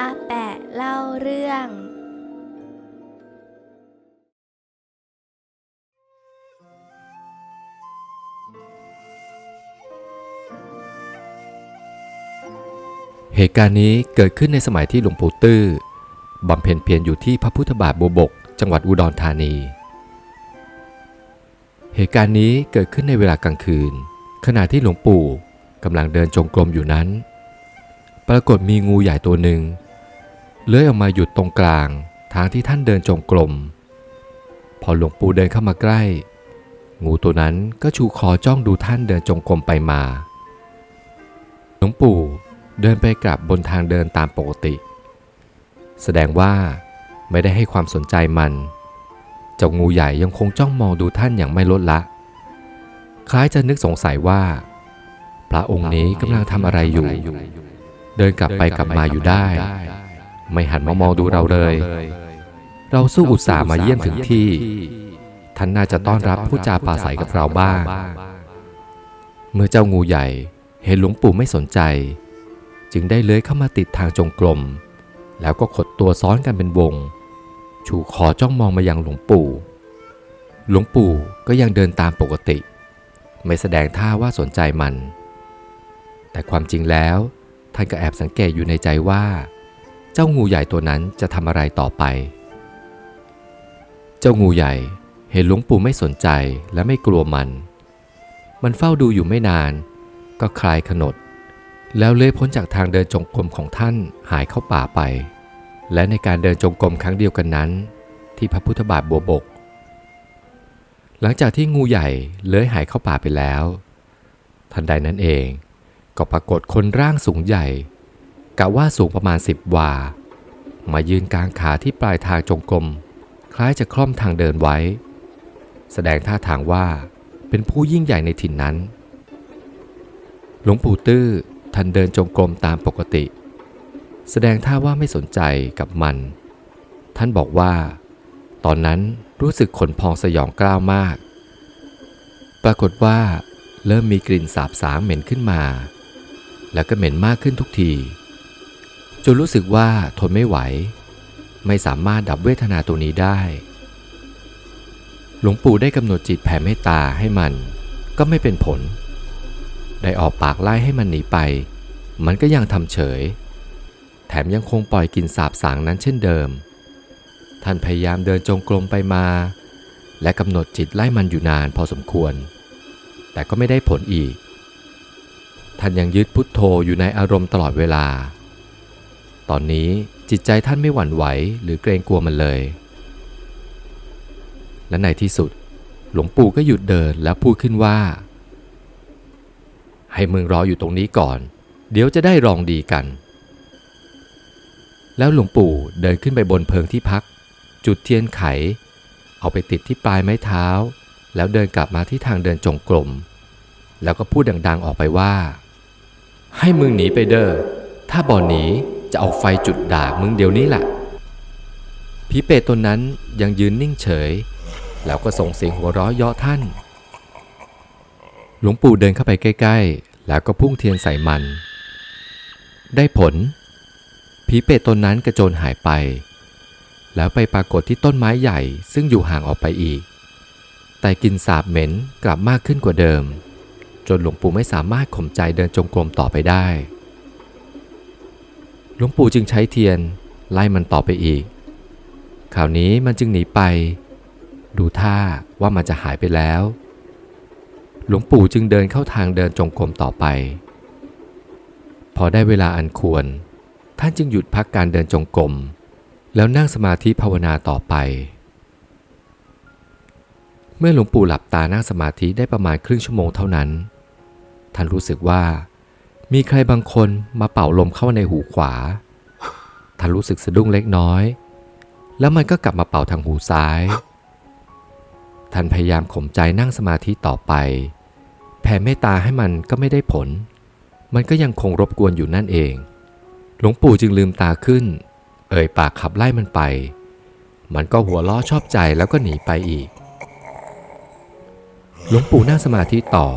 อาแปะเล่าเรื่อง เหตุการณ์นี้เกิดขึ้นในสมัยที่หลวงปู่ตื้อบำเพ็ญเพียรอยู่ที่พระพุทธบาทบัวบก จังหวัดอุดรธานี เหตุการณ์นี้เกิดขึ้นในเวลากลางคืน ขณะที่หลวงปู่กำลังเดินจงกรมอยู่นั้น ปรากฏมีงูใหญ่ตัวหนึ่ง เลื้อยออกมาหยุดตรงกลางทางที่ท่านเดินจงกรมพอหลวงปู่เดินเข้ามาใกล้ งูตัวนั้นก็ชูคอจ้องดูท่านเดินจงกรมไปมา หลวงปู่เดินไปกลับบนทางเดินตามปกติ แสดงว่าไม่ได้ให้ความสนใจมัน เจ้างูใหญ่ยังคงจ้องมองดูท่านอย่างไม่ลดละ คล้ายจะนึกสงสัยว่า พระองค์นี้กำลังทำอะไรอยู่ เดินกลับไปกลับมาอยู่ได้ ไม่หันมามองดูเราเลย เราสู้อุตส่าห์มาเยี่ยมถึงที่ ท่านน่าจะต้อนรับผู้จาปาศัยกับเราบ้าง เมื่อเจ้างูใหญ่เห็นหลวงปู่ไม่สนใจ จึงได้เลื้อยเข้ามาติดทางจงกรมแล้วก็ขดตัวซ้อนกันเป็นวง ชูคอจ้องมองมายังหลวงปู่ หลวงปู่ก็ยังเดินตามปกติ ไม่แสดงท่าว่าสนใจมัน แต่ความจริงแล้ว ท่านก็แอบสังเกตอยู่ในใจว่า เจ้างูใหญ่ตัวนั้นจะทำอะไรต่อไป เจ้างูใหญ่เห็นหลวงปู่ไม่สนใจและไม่กลัวมัน มันเฝ้าดูอยู่ไม่นาน ก็คลายขนด แล้วเลื้อยพ้นจากทางเดินจงกรมของท่านหายเข้าป่าไป และในการเดินจงกรมครั้งเดียวกันนั้น ที่พระพุทธบาทบัวบก หลังจากที่งูใหญ่เลื้อยหายเข้าป่าไปแล้ว ทันใดนั้นเองก็ปรากฏคนร่างสูงใหญ่ กะว่าสูงประมาณสิบวา มายืนกลางขาที่ปลายทางจงกรมคล้ายจะคล่อมทางเดินไว้ แสดงท่าทางว่าเป็นผู้ยิ่งใหญ่ในถิ่นนั้น หลวงปู่ตื้อท่านเดินจงกรมตามปกติ แสดงท่าว่าไม่สนใจกับมัน ท่านบอกว่า ตอนนั้นรู้สึกขนพองสยองกล้าวมาก ปรากฏว่าเริ่มมีกลิ่นสาบสางเหม็นขึ้นมา แล้วก็เหม็นมากขึ้นทุกที จนรู้สึกว่าทนไม่ไหว ไม่สามารถดับเวทนาตัวนี้ได้ หลวงปู่ได้กำหนดจิตแผ่เมตตาให้มันก็ไม่เป็นผล ได้ออกปากไล่ให้มันหนีไป มันก็ยังทำเฉย แถมยังคงปล่อยกินสาบสางนั้นเช่นเดิม ท่านพยายามเดินจงกรมไปมา และกำหนดจิตไล่มันอยู่นานพอสมควร แต่ก็ไม่ได้ผลอีก ท่านยังยึดพุทโธอยู่ในอารมณ์ตลอดเวลา ตอนนี้จิตใจท่านไม่หวั่นไหวหรือเกรงกลัวมันเลย และในที่สุด หลวงปู่ก็หยุดเดินแล้วพูดขึ้นว่า ให้มึงรออยู่ตรงนี้ก่อน เดี๋ยวจะได้รองดีกัน แล้วหลวงปู่เดินขึ้นไปบนเพิงที่พัก จุดเทียนไข เอาไปติดที่ปลายไม้เท้า แล้วเดินกลับมาที่ทางเดินจงกรมแล้วก็พูดดังๆออกไปว่า ให้มึงหนีไปเด้อถ้าบ่อหนี จะเอาไฟจุดด่ามึงเดี๋ยวนี้แหละผีเปรตตนนั้นยังยืนนิ่งเฉย แล้วก็ส่งเสียงหัวเราะเยาะท่าน หลวงปู่เดินเข้าไปใกล้ ๆ แล้วก็พุ่งเทียนใส่มัน ได้ผลผีเปรตตนนั้นกระโจนหายไป แล้วไปปรากฏที่ต้นไม้ใหญ่ซึ่งอยู่ห่างออกไปอีก แต่กลินสาบเหม็นกลับมากขึ้นกว่าเดิม จนหลวงปู่ไม่สามารถข่มใจเดินจงกรมต่อไปได้ หลวงปู่จึงใช้เทียนไล่มันต่อไปอีก คราวนี้มันจึงหนีไป ดูท่าว่ามันจะหายไปแล้ว หลวงปู่จึงเดินเข้าทางเดินจงกรมต่อไป พอได้เวลาอันควร ท่านจึงหยุดพักการเดินจงกรมแล้วนั่งสมาธิภาวนาต่อไป เมื่อหลวงปู่หลับตานั่งสมาธิได้ประมาณครึ่งชั่วโมงเท่านั้น ท่านรู้สึกว่า มีใครบางคนมาเป่าลมเข้าในหูขวาท่านรู้สึกสะดุ้งเล็กน้อย แล้วมันก็กลับมาเป่าทางหูซ้าย ท่านพยายามข่มใจนั่งสมาธิต่อไป แผ่เมตตาให้มันก็ไม่ได้ผล มันก็ยังคงรบกวนอยู่นั่นเอง หลวงปู่จึงลืมตาขึ้น เอ่ยปากขับไล่มันไป มันก็หัวล้อชอบใจแล้วก็หนีไปอีก หลวงปู่นั่งสมาธิต่อ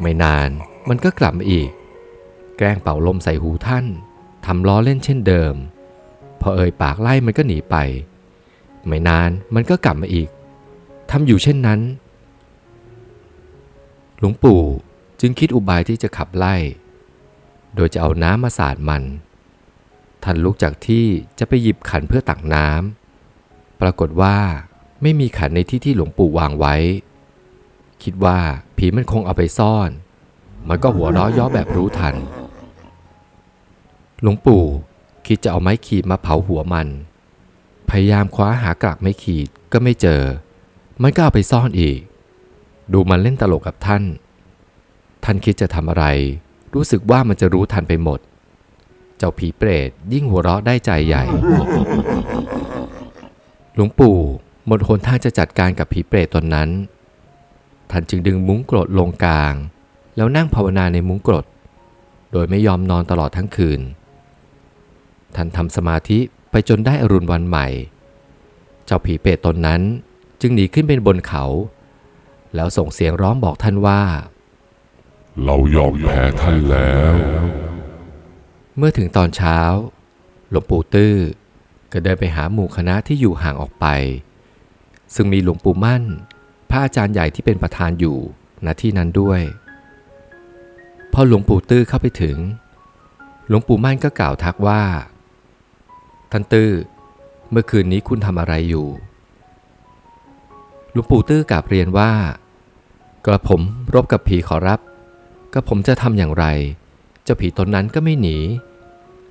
ไม่นานมันก็กลับมาอีก แกล้งเป่าลมใส่หูท่านทำล้อเล่นเช่นเดิม พอเอ่ยปากไล่มันก็หนีไป ไม่นานมันก็กลับมาอีกทำอยู่เช่นนั้น หลวงปู่จึงคิดอุบายที่จะขับไล่ โดยจะเอาน้ำมาสาดมัน ท่านลุกจากที่จะไปหยิบขันเพื่อตักน้ำปรากฏว่าไม่มีขันในที่ที่หลวงปู่วางไว้ คิดว่าผีมันคงเอาไปซ่อน มันก็หัวเราะย่อแบบรู้ทัน หลวงปู่คิดจะเอาไม้ขีดมาเผาหัวมัน พยายามคว้าหากากไม้ขีดก็ไม่เจอ มันก็เอาไปซ่อนอีก ดูมันเล่นตลกกับท่าน ท่านคิดจะทำอะไร รู้สึกว่ามันจะรู้ทันไปหมด เจ้าผีเปรตยิ่งหัวเราะได้ใจใหญ่ หลวงปู่หมดหนทางจะจัดการกับผีเปรตตนนั้น ท่านจึงดึงมุ้งกรดลงกลาง แล้วนั่งภาวนาในมุ้งกรด โดยไม่ยอมนอนตลอดทั้งคืน ท่านทำสมาธิไปจนได้อรุณวันใหม่ เจ้าผีเปรตตนนั้นจึงหนีขึ้นเป็นบนเขา แล้วส่งเสียงร้องบอกท่านว่า เรายอมแพ้ท่านแล้ว เมื่อถึงตอนเช้า หลวงปู่ตื้อก็เดินไปหาหมู่คณะที่อยู่ห่างออกไป ซึ่งมีหลวงปู่มั่น พระอาจารย์ใหญ่ที่เป็นประธานอยู่ณที่นั้นด้วยพอหลวงปู่ตื้อเข้าไปถึง หลวงปู่มั่นก็กล่าวทักว่า ท่านตื้อ เมื่อคืนนี้คุณทำอะไรอยู่ หลวงปู่ตื้อกราบเรียนว่า กระผมรบกับผีขอรับ กระผมจะทำอย่างไร เจ้าผีตนนั้นก็ไม่หนี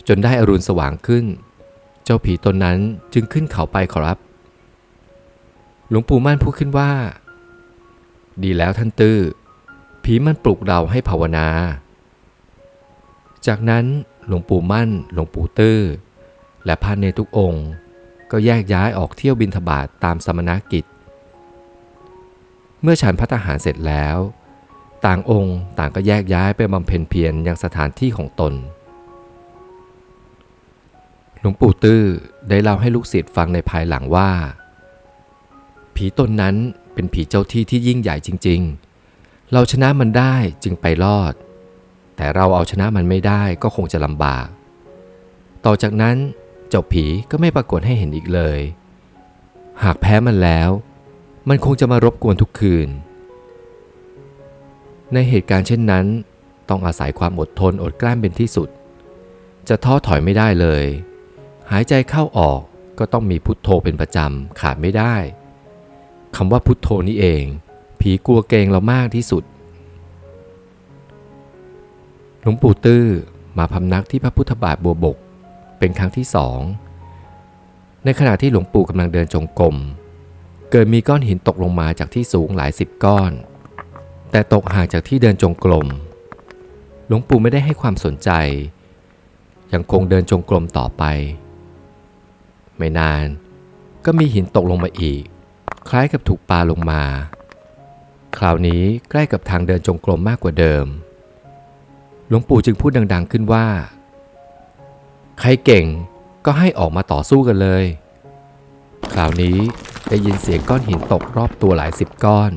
จนได้อรุณสว่างขึ้น เจ้าผีตนนั้นจึงขึ้นเขาไปขอรับ หลวงปู่มั่นพูดขึ้นว่า ดีแล้วท่านตื้อ ผีมันปลุกเราให้ภาวนา จากนั้นหลวงปู่มั่น หลวงปู่ตื้อ และพระเนทุกองค์ ก็แยกย้ายออกเที่ยวบินทบาทตามสมณกิจ เมื่อฉันพัฒหารเสร็จแล้ว ต่างองค์ต่างก็แยกย้ายไปบำเพ็ญเพียรยังสถานที่ของตน หลวงปู่ตื้อได้เล่าให้ลูกศิษย์ฟังในภายหลังว่า ผีตนนั้นเป็นผีเจ้าที่ที่ยิ่งใหญ่จริง ๆ เราชนะมันได้จึงไปรอด แต่เราเอาชนะมันไม่ได้ก็คงจะลำบาก ต่อจากนั้น เจ้าผีก็ไม่ปรากฏให้เห็นอีกเลย หากแพ้มันแล้ว มันคงจะมารบกวนทุกคืน ในเหตุการณ์เช่นนั้น ต้องอาศัยความอดทนอดกลั้นเป็นที่สุด จะท้อถอยไม่ได้เลย หายใจเข้าออกก็ต้องมีพุทโธเป็นประจำขาดไม่ได้คำว่าพุทโธนี่เอง ผีกลัวเกงเรามากที่สุดหลวงปู่ตื้อมาพำนักที่พระพุทธบาทบัวบก เป็นครั้งที่สองในขณะที่หลวงปู่กำลังเดินจงกรมเกิดมีก้อนหินตกลงมาจากที่สูงหลายสิบก้อน แต่ตกห่างจากที่เดินจงกรมหลวงปู่ไม่ได้ให้ความสนใจ ยังคงเดินจงกรมต่อไป ไม่นานก็มีหินตกลงมาอีก คล้ายกับถูกปาลงมา คราวนี้ใกล้กับทางเดินจงกรมมากกว่าเดิม หลวงปู่จึงพูดดัง ๆขึ้นว่า ใครเก่งก็ให้ออกมาต่อสู้กันเลย คราวนี้ได้ยินเสียงก้อนหินตกรอบตัวหลายสิบก้อน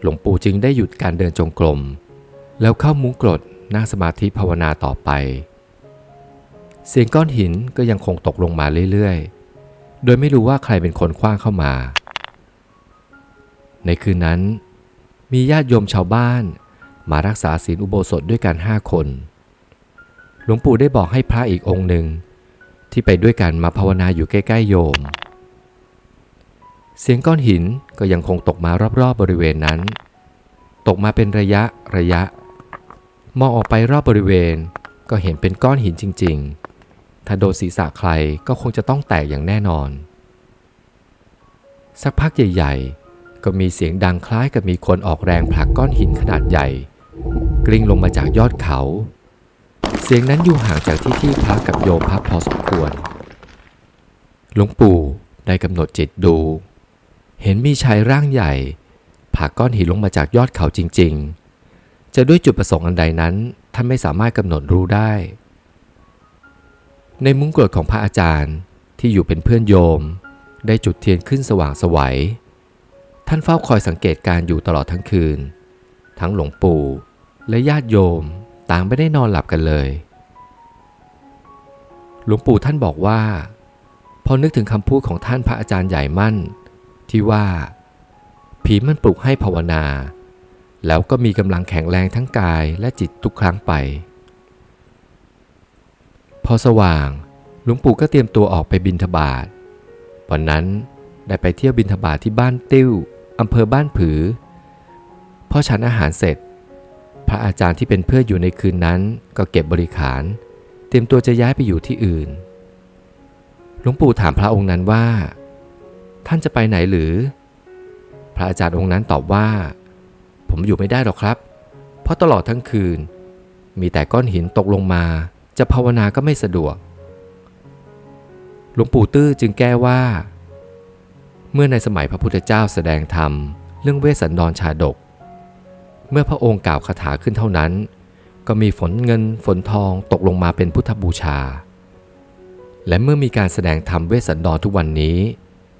หลวงปู่จึงได้หยุดการเดินจงกรม แล้วเข้ามุ้งกรดนั่งสมาธิภาวนาต่อไป เสียงก้อนหินก็ยังคงตกลงมาเรื่อยๆ โดยไม่รู้ว่าใครเป็นคนคว้างเข้ามา ในคืนนั้น มีญาติโยมชาวบ้านมารักษาศีลอุโบสถด้วยกันห้าคน หลวงปู่ได้บอกให้พระอีกองค์หนึ่ง ที่ไปด้วยกันมาภาวนาอยู่ใกล้ๆโยม เสียงก้อนหินก็ยังคงตกมารอบๆบริเวณนั้น ตกมาเป็นระยะระยะ มองออกไปรอบบริเวณก็เห็นเป็นก้อนหินจริง ๆ ถ้าโดนศีรษะใครก็คงจะต้องแตกอย่างแน่นอน สักพักใหญ่ ๆ ก็มีเสียงดังคล้ายกับมีคนออกแรงผลักก้อนหินขนาดใหญ่ กลิ้งลงมาจากยอดเขา เสียงนั้นอยู่ห่างจากที่ที่พักกับโยมพักพอสมควร หลวงปู่ได้กำหนดจิตดู เห็นมีชายร่างใหญ่ผลักก้อนหินลงมาจากยอดเขาจริง ๆ จะด้วยจุดประสงค์อันใดนั้นท่านไม่สามารถกำหนดรู้ได้ ในมุ้งกรดของพระอาจารย์ที่อยู่เป็นเพื่อนโยม ได้จุดเทียนขึ้นสว่างสวัย ท่านเฝ้าคอยสังเกตการอยู่ตลอดทั้งคืน ทั้งหลวงปู่และญาติโยม ต่างไม่ได้นอนหลับกันเลย หลวงปู่ท่านบอกว่า พอนึกถึงคำพูดของท่านพระอาจารย์ใหญ่มั่น ที่ว่า ผีมันปลุกให้ภาวนา แล้วก็มีกำลังแข็งแรงทั้งกายและจิตทุกครั้งไป พอสว่างหลวงปู่ก็เตรียมตัวออกไปบินทบาทวันนั้นได้ไปเที่ยวบินทบาทที่บ้านติ้วอำเภอบ้านผือพอฉันอาหารเสร็จ ระอาจารย์ที่เป็นเพื่อนอยู่ในคืนนั้นก็เก็บบริขาร เตรียมตัวจะย้ายไปอยู่ที่อื่น หลวงปู่ถามพระองค์นั้นว่า ท่านจะไปไหนหรือ พระอาจารย์องค์นั้นตอบว่า ผมอยู่ไม่ได้หรอกครับ เพราะตลอดทั้งคืน มีแต่ก้อนหินตกลงมา จะภาวนาก็ไม่สะดวก หลวงปู่ตื้อจึงแก้ว่า เมื่อในสมัยพระพุทธเจ้าแสดงธรรม เรื่องเวสสันดรชาดก เมื่อพระองค์กล่าวคาถาขึ้นเท่านั้น ก็มีฝนเงินฝนทองตกลงมาเป็นพุทธบูชา และเมื่อมีการแสดงธรรมเวสสันดรทุกวันนี้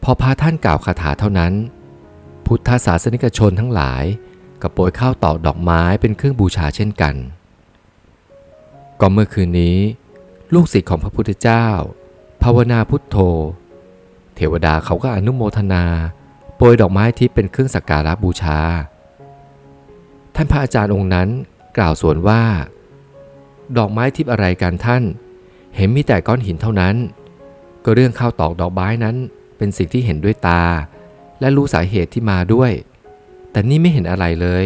พอพาท่านกล่าวคาถาเท่านั้น พุทธศาสนิกชนทั้งหลายก็โปรยข้าวตอกดอกไม้เป็นเครื่องบูชาเช่นกัน ก็เมื่อคืนนี้ ลูกศิษย์ของพระพุทธเจ้า ภาวนาพุทโธ เทวดาเขาก็อนุโมทนา โปรยดอกไม้ที่เป็นเครื่องสักการะบูชา ท่านพระอาจารย์องค์นั้นกล่าวสวนว่า ดอกไม้ทิพย์อะไรกันท่าน เห็นมีแต่ก้อนหินเท่านั้น ก็เรื่องข้าวตอกดอกไม้นั้นเป็นสิ่งที่เห็นด้วยตา และรู้สาเหตุที่มาด้วย แต่นี่ไม่เห็นอะไรเลย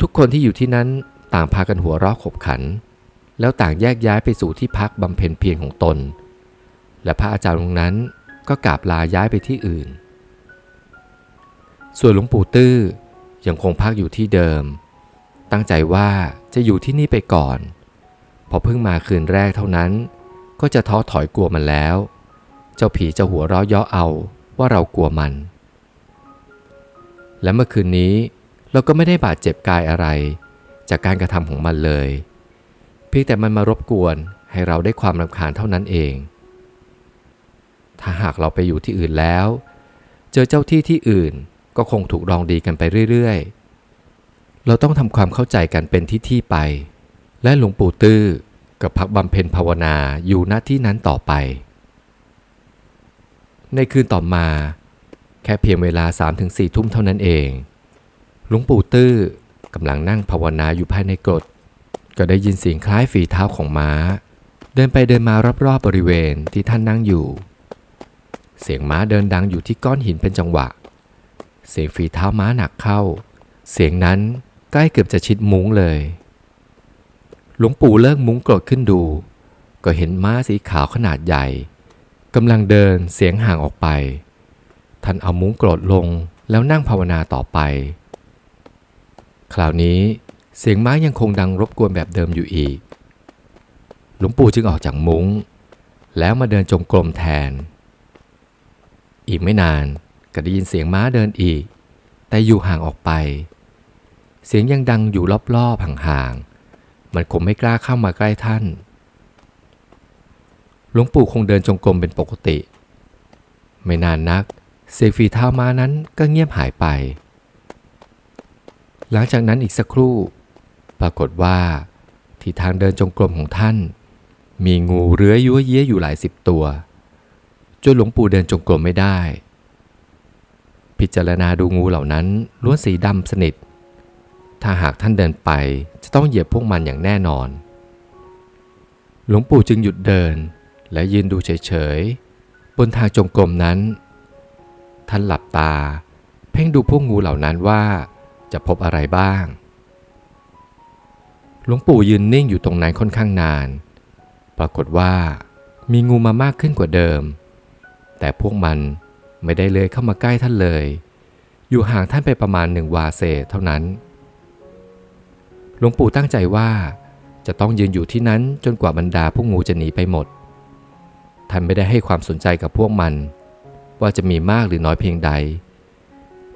ทุกคนที่อยู่ที่นั้นต่างพากันหัวเราะขบขัน แล้วต่างแยกย้ายไปสู่ที่พักบำเพ็ญเพียรของตน และพระอาจารย์องค์นั้นก็กราบลาย้ายไปที่อื่น ส่วนหลวงปู่ตื้อ ยังคงพักอยู่ที่เดิม ตั้งใจว่าจะอยู่ที่นี่ไปก่อน พอเพิ่งมาคืนแรกเท่านั้น ก็จะท้อถอยกลัวมันแล้ว เจ้าผีจะหัวเราะเย่อเอาว่าเรากลัวมัน และเมื่อคืนนี้เราก็ไม่ได้บาดเจ็บกายอะไร จากการกระทำของมันเลย เพียงแต่มันมารบกวนให้เราได้ความรำคาญเท่านั้นเอง ถ้าหากเราไปอยู่ที่อื่นแล้ว เจอเจ้าที่ที่อื่น ก็คงถูกรองดีกันไปเรื่อยๆ เราต้องทำความเข้าใจกันเป็นที่ที่ไป และหลวงปู่ตื้อกับพักบำเพ็ญภาวนาอยู่ณที่นั้นต่อไป ในคืนต่อมา แค่เพียงเวลา 3-4 ทุ่มเท่านั้นเอง หลวงปู่ตื้อกำลังนั่งภาวนาอยู่ภายในกรดก็ได้ยินเสียงคล้ายฝีเท้าของม้า เดินไปเดินมารอบๆบบริเวณที่ท่านนั่งอยู่ เสียงม้าเดินดังอยู่ที่ก้อนหินเป็นจังหวะ เสียงฝีเท้าม้าหนักเข้า เสียงนั้นใกล้เกือบจะชิดมุ้งเลย หลวงปู่เลิกมุ้งกรดขึ้นดู ก็เห็นม้าสีขาวขนาดใหญ่กำลังเดินเสียงห่างออกไป ท่านเอามุ้งกรดลงแล้วนั่งภาวนาต่อไป คราวนี้เสียงม้ายังคงดังรบกวนแบบเดิมอยู่อีก หลวงปู่จึงออกจากมุง้ง แล้วมาเดินจงกรมแทน อีกไม่นาน ก็ได้ยินเสียงม้าเดินอีก แต่อยู่ห่างออกไป เสียงยังดังอยู่รอบๆห่างๆ มันคงไม่กล้าเข้ามาใกล้ท่าน หลวงปู่คงเดินจงกรมเป็นปกติ ไม่นานนัก เสียงฝีเท้าม้านั้นก็เงียบหายไป หลังจากนั้นอีกสักครู่ ปรากฏว่า ที่ทางเดินจงกรมของท่าน มีงูเลื้อยยั่วเยี้ยอยู่หลายสิบตัวจนหลวงปู่เดินจงกรมไม่ได้ พิจารณาดูงูเหล่านั้นล้วนสีดำสนิท ถ้าหากท่านเดินไปจะต้องเหยียบพวกมันอย่างแน่นอน หลวงปู่จึงหยุดเดินและยืนดูเฉยๆ บนทางจงกรมนั้น ท่านหลับตา เพ่งดูพวกงูเหล่านั้นว่าจะพบอะไรบ้าง หลวงปู่ยืนนิ่งอยู่ตรงนั้นค่อนข้างนาน ปรากฏว่ามีงูมามากขึ้นกว่าเดิม แต่พวกมัน ไม่ได้เลยเข้ามาใกล้ท่านเลย อยู่ห่างท่านไปประมาณหนึ่งวาเศษเท่านั้น หลวงปู่ตั้งใจว่าจะต้องยืนอยู่ที่นั้นจนกว่าบรรดาพวกงูจะหนีไปหมด ท่านไม่ได้ให้ความสนใจกับพวกมัน ว่าจะมีมากหรือน้อยเพียงใด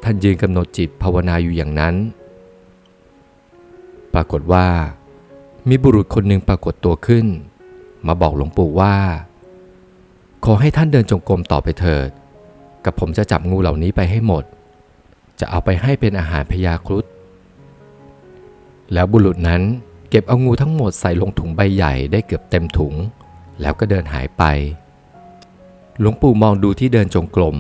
ท่านยืนกำหนดจิตภาวนาอยู่อย่างนั้น ปรากฏว่า มีบุรุษคนหนึ่งปรากฏตัวขึ้น มาบอกหลวงปู่ว่า ขอให้ท่านเดินจงกรมต่อไปเถิด กับผมจะจับงูเหล่านี้ไปให้หมด จะเอาไปให้เป็นอาหารพยาครุฑแล้วบุรุษนั้นเก็บเอางูทั้งหมดใส่ลงถุงใบใหญ่ได้เกือบเต็มถุง แล้วก็เดินหายไป หลวงปู่มองดูที่เดินจงกรม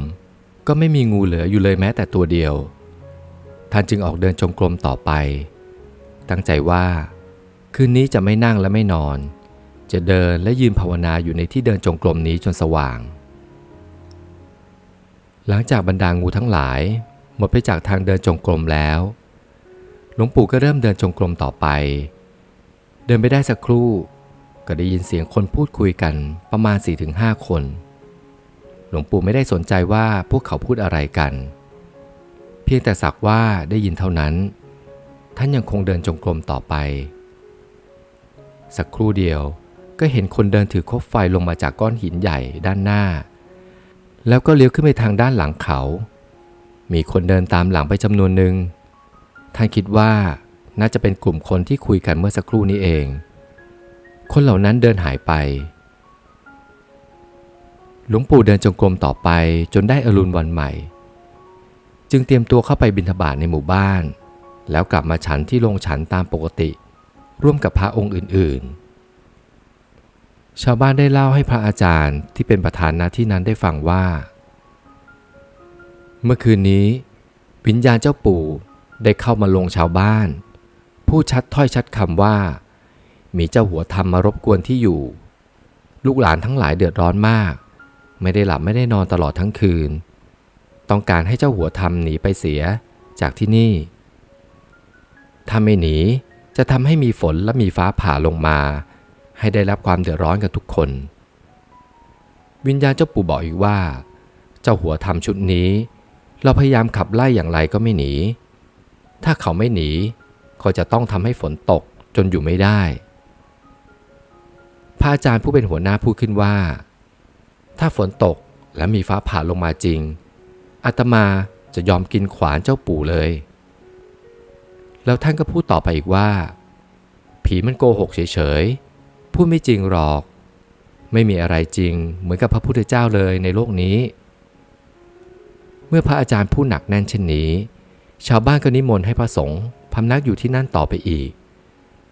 ก็ไม่มีงูเหลืออยู่เลยแม้แต่ตัวเดียว ท่านจึงออกเดินจงกรมต่อไป ตั้งใจว่า คืนนี้จะไม่นั่งและไม่นอน จะเดินและยืนภาวนาอยู่ในที่เดินจงกรมนี้จนสว่าง หลังจากบรรดางูทั้งหลาย หมดไปจากทางเดินจงกรมแล้ว หลวงปู่ก็เริ่มเดินจงกรมต่อไป เดินไปได้สักครู่ ก็ได้ยินเสียงคนพูดคุยกันประมาณ 4-5 คน หลวงปู่ไม่ได้สนใจว่าพวกเขาพูดอะไรกัน เพียงแต่สักว่าได้ยินเท่านั้น ท่านยังคงเดินจงกรมต่อไป สักครู่เดียวก็เห็นคนเดินถือคบไฟลงมาจากก้อนหินใหญ่ด้านหน้า แล้วก็เลี้ยวขึ้นไปทางด้านหลังเขา มีคนเดินตามหลังไปจำนวนหนึ่ง ท่านคิดว่าน่าจะเป็นกลุ่มคนที่คุยกันเมื่อสักครู่นี้เอง คนเหล่านั้นเดินหายไป หลวงปู่เดินจงกรมต่อไปจนได้อรุณวันใหม่ จึงเตรียมตัวเข้าไปบิณฑบาตในหมู่บ้าน แล้วกลับมาฉันที่โรงฉันตามปกติ ร่วมกับพระองค์อื่นๆ ชาวบ้านได้เล่าให้พระอาจารย์ที่เป็นประธานณที่นั้นได้ฟังว่า เมื่อคืนนี้ วิญญาณเจ้าปู่ได้เข้ามาลงชาวบ้านพูดชัดถ้อยชัดคำว่า มีเจ้าหัวธรรมมารบกวนที่อยู่ ลูกหลานทั้งหลายเดือดร้อนมาก ไม่ได้หลับไม่ได้นอนตลอดทั้งคืน ต้องการให้เจ้าหัวธรรมหนีไปเสียจากที่นี่ถ้าไม่หนีจะทำให้มีฝนและมีฟ้าผ่าลงมา ให้ได้รับความเดือดร้อนกันทุกคน วิญญาณเจ้าปู่บอกอีกว่า เจ้าหัวธรรมชุดนี้ เราพยายามขับไล่อย่างไรก็ไม่หนี ถ้าเขาไม่หนีก็จะต้องทำให้ฝนตกจนอยู่ไม่ได้ พระอาจารย์ผู้เป็นหัวหน้าพูดขึ้นว่า ถ้าฝนตกและมีฟ้าผ่าลงมาจริง อาตมาจะยอมกินขวานเจ้าปู่เลย แล้วท่านก็พูดต่อไปอีกว่า ผีมันโกหกเฉยๆ พูดไม่จริงหรอก ไม่มีอะไรจริงเหมือนกับพระพุทธเจ้าเลยในโลกนี้ เมื่อพระอาจารย์พูดหนักแน่นเช่นนี้ ชาวบ้านก็นิมนต์ให้พระสงฆ์พำนักอยู่ที่นั่นต่อไปอีก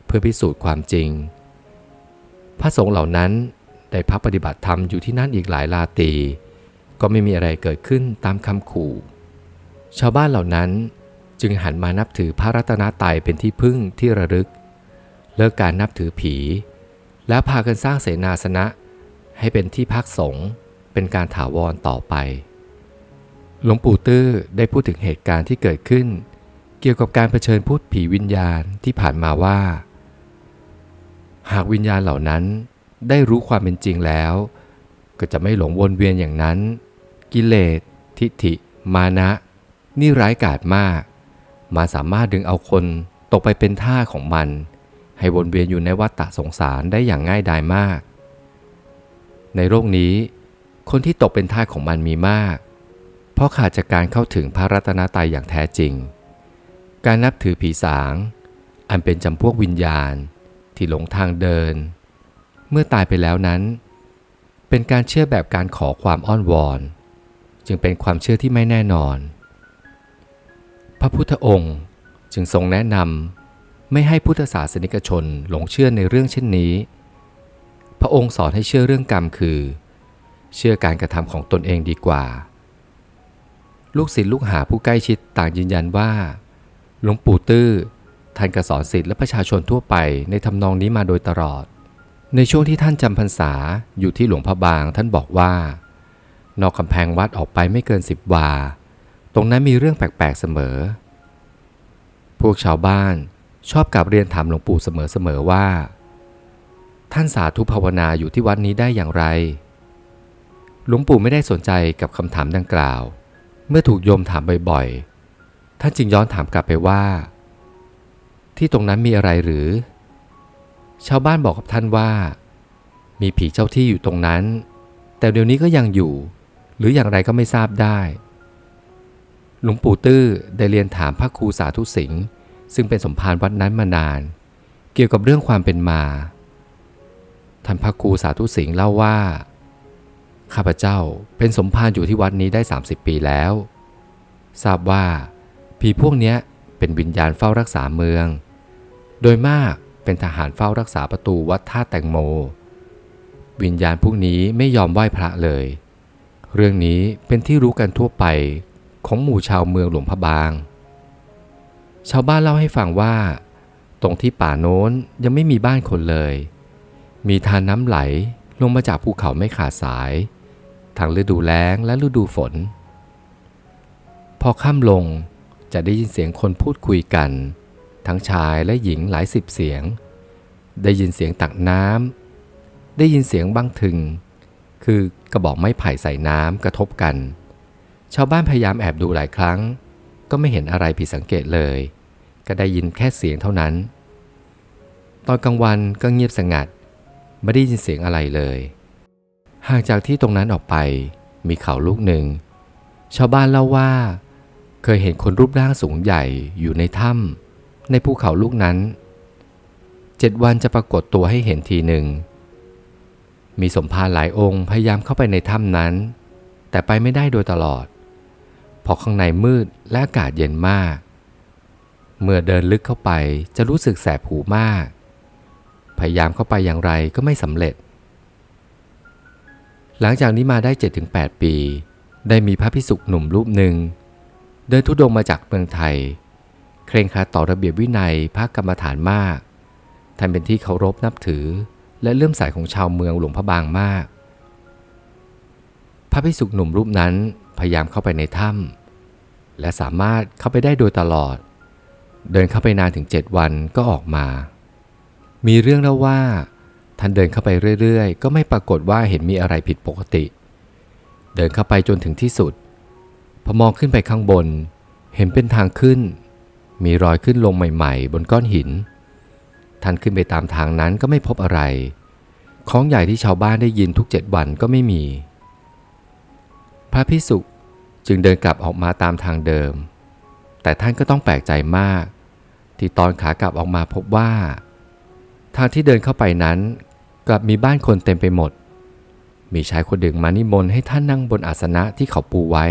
เพื่อพิสูจน์ความจริง พระสงฆ์เหล่านั้นได้พักปฏิบัติธรรมอยู่ที่นั่นอีกหลายลาตีก็ไม่มีอะไรเกิดขึ้นตามคำขู่ ชาวบ้านเหล่านั้นจึงหันมานับถือพระรัตนตรัยเป็นที่พึ่งที่ระลึก เลิกการนับถือผี แล้วพากันสร้างเสนาสนะ ให้เป็นที่พักสงฆ์เป็นการถาวรต่อไป หลวงปู่ตื้อได้พูดถึงเหตุการณ์ที่เกิดขึ้น เกี่ยวกับการเผชิญพูดผีวิญญาณที่ผ่านมาว่า หากวิญญาณเหล่านั้นได้รู้ความเป็นจริงแล้ว ก็จะไม่หลงวนเวียนอย่างนั้น กิเลส ทิฏฐิ มานะ นี่ร้ายกาจมาก มาสามารถดึงเอาคนตกไปเป็นท่าของมัน ให้วนเวียนอยู่ในวัฏฏะสงสารได้อย่างง่ายดายมาก ในโลกนี้ คนที่ตกเป็นท่าของมันมีมาก เพราะขาดจากการเข้าถึงพระรัตนตรัยอย่างแท้จริง การนับถือผีสาง อันเป็นจำพวกวิญญาณที่หลงทางเดิน เมื่อตายไปแล้วนั้น เป็นการเชื่อแบบการขอความอ้อนวอน จึงเป็นความเชื่อที่ไม่แน่นอน พระพุทธองค์จึงทรงแนะนำ ไม่ให้พุทธศาสนิกชนหลงเชื่อในเรื่องเช่นนี้ พระองค์สอนให้เชื่อเรื่องกรรมคือ เชื่อการกระทำของตนเองดีกว่า ลูกศิษย์ลูกหาผู้ใกล้ชิดต่างยืนยันว่า หลวงปู่ตื้อท่านกระสอนศิษย์และประชาชนทั่วไปในทำนองนี้มาโดยตลอด ในช่วงที่ท่านจำพรรษาอยู่ที่หลวงพระบางท่านบอกว่า นอกกำแพงวัดออกไปไม่เกินสิบวา ตรงนั้นมีเรื่องแปลกๆเสมอ พวกชาวบ้าน ชอบกลับเรียนถามหลวงปู่เสมอๆว่า ท่านสาธุภาวนาอยู่ที่วัดนี้ได้อย่างไร หลวงปู่ไม่ได้สนใจกับคำถามดังกล่าว เมื่อถูกโยมถามบ่อยๆ ท่านจึงย้อนถามกลับไปว่า ที่ตรงนั้นมีอะไรหรือ ชาวบ้านบอกกับท่านว่า มีผีเจ้าที่อยู่ตรงนั้น แต่เดี๋ยวนี้ก็ยังอยู่ หรืออย่างไรก็ไม่ทราบได้ หลวงปู่ตื้อได้เรียนถามพระครูสาธุสิงห์ ซึ่งเป็นสมภารวัดนั้นมานาน เกี่ยวกับเรื่องความเป็นมาท่านพระครูสาธุสิงห์เล่าว่า ข้าพเจ้าเป็นสมภารอยู่ที่วัดนี้ได้ 30 ปีแล้ว ทราบว่าผีพวกเนี้ยเป็นวิญญาณเฝ้ารักษาเมือง โดยมากเป็นทหารเฝ้ารักษาประตูวัดท่าแตงโม วิญญาณพวกนี้ไม่ยอมไหว้พระเลย เรื่องนี้เป็นที่รู้กันทั่วไปของหมู่ชาวเมืองหลวงพระบาง ชาวบ้านเล่าให้ฟังว่า ตรงที่ป่าโน้นยังไม่มีบ้านคนเลย มีทานน้ำไหลลงมาจากภูเขาไม่ขาดสาย ทั้งฤดูแล้งและฤดูฝน พอค่ำลงจะได้ยินเสียงคนพูดคุยกัน ทั้งชายและหญิงหลายสิบเสียง ได้ยินเสียงตักน้ำได้ยินเสียงบังถึง คือกระบอกไม้ไผ่ใส่น้ำกระทบกัน ชาวบ้านพยายามแอบดูหลายครั้ง ก็ไม่เห็นอะไรผิดสังเกตเลย ก็ได้ยินแค่เสียงเท่านั้น ตอนกลางวันก็เงียบสงัด ไม่ได้ยินเสียงอะไรเลย ห่างจากที่ตรงนั้นออกไป มีเขาลูกหนึ่ง ชาวบ้านเล่าว่า เคยเห็นคนรูปร่างสูงใหญ่อยู่ในถ้ำในภูเขาลูกนั้น เจ็ดวันจะปรากฏตัวให้เห็นทีหนึ่ง มีสมภารหลายองค์พยายามเข้าไปในถ้ำนั้น แต่ไปไม่ได้โดยตลอด เพราะข้างในมืดและอากาศเย็นมาก เมื่อเดินลึกเข้าไปจะรู้สึกแสบหูมาก พยายามเข้าไปอย่างไรก็ไม่สำเร็จ หลังจากนี้มาได้ 7-8 ปี ได้มีพระพิสุหนุ่มรูปหนึ่ง เดินทุดงค์มาจากเมืองไทย เคร่งครัดต่อระเบียบวินัยพระกรรมฐานมากท่านเป็นที่เคารพนับถือและเลื่อมใสของชาวเมืองหลวงพระบางมาก พิสุหนุ่มรูปนั้นพยายามเข้าไปในถ้ำและสามารถเข้าไปได้โดยตลอด เดินเข้าไปนานถึง 7 วันก็ออกมา มีเรื่องเล่าว่า ท่านเดินเข้าไปเรื่อยๆ ก็ไม่ปรากฏว่าเห็นมีอะไรผิดปกติ เดินเข้าไปจนถึงที่สุด พอมองขึ้นไปข้างบน เห็นเป็นทางขึ้น มีรอยขึ้นลงใหม่ๆ บนก้อนหิน ท่านขึ้นไปตามทางนั้นก็ไม่พบอะไร ของใหญ่ที่ชาวบ้านได้ยินทุกเจ็ดวันก็ไม่มี พระพิสุจึงเดินกลับออกมาตามทางเดิม แต่ท่านก็ต้องแปลกใจมาก ที่ตอนขากลับออกมาพบว่า ทางที่เดินเข้าไปนั้น กลับมีบ้านคนเต็มไปหมด มีชายคนหนึ่งมานิมนต์ให้ท่านนั่งบนอาสนะที่เขาปูไว้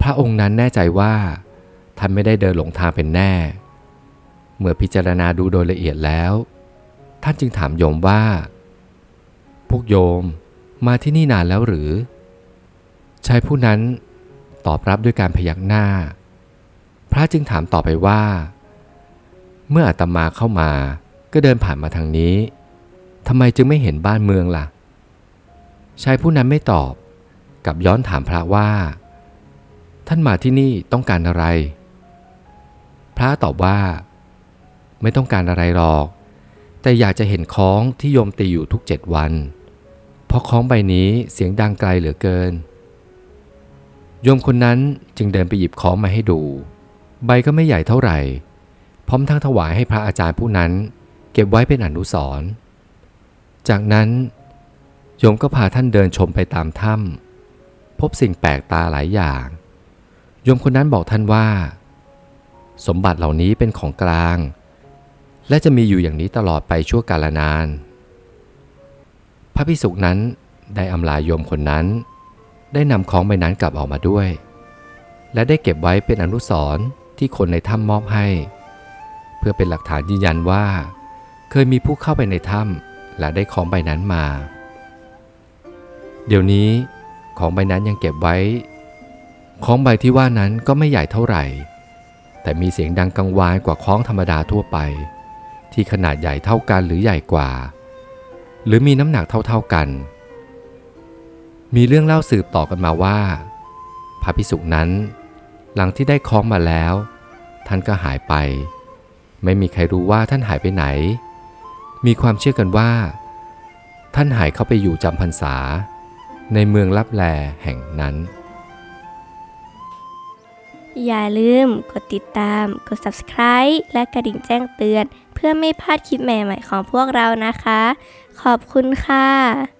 พระองค์นั้นแน่ใจว่าท่านไม่ได้เดินหลงทางเป็นแน่ เมื่อพิจารณาดูโดยละเอียดแล้ว ท่านจึงถามโยมว่า พวกโยม มาที่นี่นานแล้วหรือ ชายผู้นั้นตอบรับด้วยการพยักหน้า พระจึงถามต่อไปว่า เมื่ออาตมาเข้ามาก็เดินผ่านมาทางนี้ทำไมจึงไม่เห็นบ้านเมืองล่ะ ชายผู้นั้นไม่ตอบกับย้อนถามพระว่า ท่านมาที่นี่ต้องการอะไร พระตอบว่า ไม่ต้องการอะไรหรอก แต่อยากจะเห็นค้องที่โยมตีอยู่ทุกเจ็ดวัน เพราะค้องใบนี้เสียงดังไกลเหลือเกิน โยมคนนั้นจึงเดินไปหยิบค้องมาให้ดู ใบก็ไม่ใหญ่เท่าไหร่ พร้อมทั้งถวายให้พระอาจารย์ผู้นั้น เก็บไว้เป็นอนุสรณ์จากนั้นโยมก็พาท่านเดินชมไปตามถ้ำพบสิ่งแปลกตาหลายอย่างโยมคนนั้นบอกท่านว่า สมบัติเหล่านี้เป็นของกลาง และจะมีอยู่อย่างนี้ตลอดไปชั่วกาลนาน พระพิสุนั้นได้อำลาโยมคนนั้น ได้นำของใบนั้นกลับออกมาด้วย และได้เก็บไว้เป็นอนุสรณ์ที่คนในถ้ำมอบให้ เพื่อเป็นหลักฐานยืนยันว่า เคยมีผู้เข้าไปในถ้ำและได้ของใบนั้นมา เดี๋ยวนี้ของใบนั้นยังเก็บไว้ ของใบที่ว่านั้นก็ไม่ใหญ่เท่าไหร่ แต่มีเสียงดังกังวานกว่าคล้องธรรมดาทั่วไป ที่ขนาดใหญ่เท่ากันหรือใหญ่กว่า หรือมีน้ำหนักเท่าๆกัน มีเรื่องเล่าสืบต่อกันมาว่า พระพิสุนั้น หลังที่ได้คล้องมาแล้ว ท่านก็หายไป ไม่มีใครรู้ว่าท่านหายไปไหน มีความเชื่อกันว่า ท่านหายเข้าไปอยู่จำพรรษา ในเมืองลับแลแห่งนั้น อย่าลืมกดติดตาม กด subscribe และกระดิ่งแจ้งเตือน เพื่อไม่พลาดคลิปใหม่ๆของพวกเรานะคะ ขอบคุณค่ะ